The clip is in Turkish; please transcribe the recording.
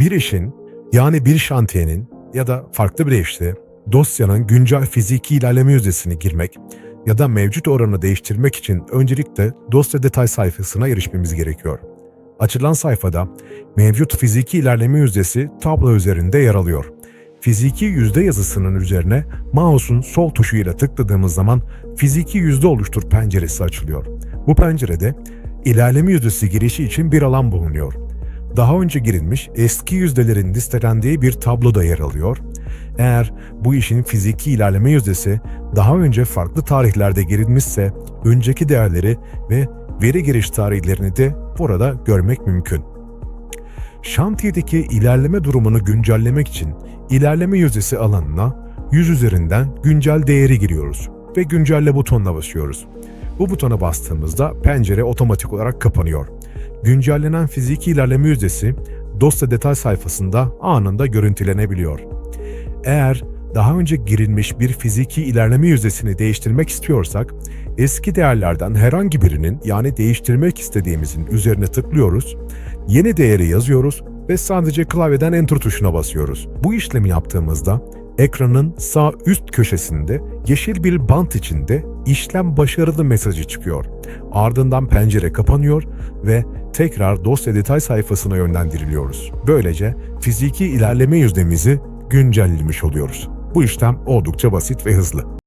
Bir işin yani bir şantiyenin ya da farklı bir işte dosyanın güncel fiziki ilerleme yüzdesini girmek ya da mevcut oranı değiştirmek için öncelikle dosya detay sayfasına erişmemiz gerekiyor. Açılan sayfada mevcut fiziki ilerleme yüzdesi tablo üzerinde yer alıyor. Fiziki yüzde yazısının üzerine mouse'un sol tuşuyla tıkladığımız zaman fiziki yüzde oluştur penceresi açılıyor. Bu pencerede ilerleme yüzdesi girişi için bir alan bulunuyor. Daha önce girilmiş eski yüzdelerin listelendiği bir tablo da yer alıyor. Eğer bu işin fiziki ilerleme yüzdesi daha önce farklı tarihlerde girilmişse önceki değerleri ve veri giriş tarihlerini de burada görmek mümkün. Şantiyedeki ilerleme durumunu güncellemek için ilerleme yüzdesi alanına 100 üzerinden güncel değeri giriyoruz ve güncelle butonuna basıyoruz. Bu butona bastığımızda pencere otomatik olarak kapanıyor. Güncellenen fiziki ilerleme yüzdesi dosya detay sayfasında anında görüntülenebiliyor. Eğer daha önce girilmiş bir fiziki ilerleme yüzdesini değiştirmek istiyorsak, eski değerlerden herhangi birinin yani değiştirmek istediğimizin üzerine tıklıyoruz, yeni değeri yazıyoruz ve sadece klavyeden Enter tuşuna basıyoruz. Bu işlemi yaptığımızda ekranın sağ üst köşesinde yeşil bir bant içinde işlem başarılı mesajı çıkıyor. Ardından pencere kapanıyor ve tekrar dosya detay sayfasına yönlendiriliyoruz. Böylece fiziki ilerleme yüzdemizi güncellemiş oluyoruz. Bu işlem oldukça basit ve hızlı.